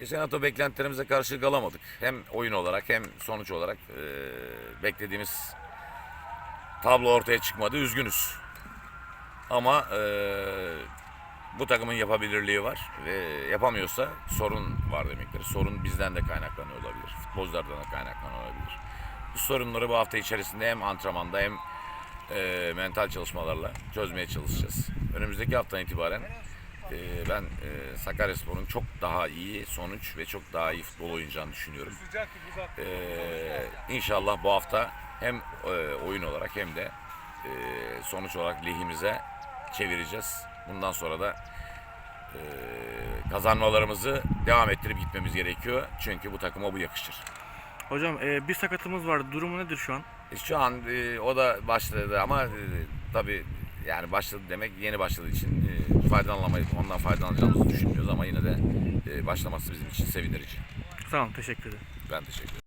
Geçen hafta beklentilerimize karşılık alamadık. Hem oyun olarak hem sonuç olarak e, beklediğimiz tablo ortaya çıkmadı. Üzgünüz. Ama e, bu takımın yapabilirliği var ve yapamıyorsa sorun var demektir. Sorun bizden de kaynaklanıyor olabilir. Futbolculardan da kaynaklanıyor olabilir. Bu sorunları bu hafta içerisinde hem antrenmanda hem e, mental çalışmalarla çözmeye çalışacağız. Önümüzdeki haftadan itibaren e, ben e, Sakaryaspor'un çok daha iyi sonuç ve çok daha iyi futbol oynayacağını düşünüyorum. E, inşallah bu hafta hem e, oyun olarak hem de e, sonuç olarak lehimize çevireceğiz. Bundan sonra da e, kazanmalarımızı devam ettirip gitmemiz gerekiyor. Çünkü bu takıma bu yakışır. Hocam e, bir sakatımız vardı. Durumu nedir şu an? Şu an e, o da başladı ama e, tabii yani başladı demek yeni başladığı için e, faydalanamayız. Ondan faydalanacağımızı düşünmüyoruz ama yine de e, başlaması bizim için sevindirici. Tamam teşekkür ederim. Ben teşekkür ederim.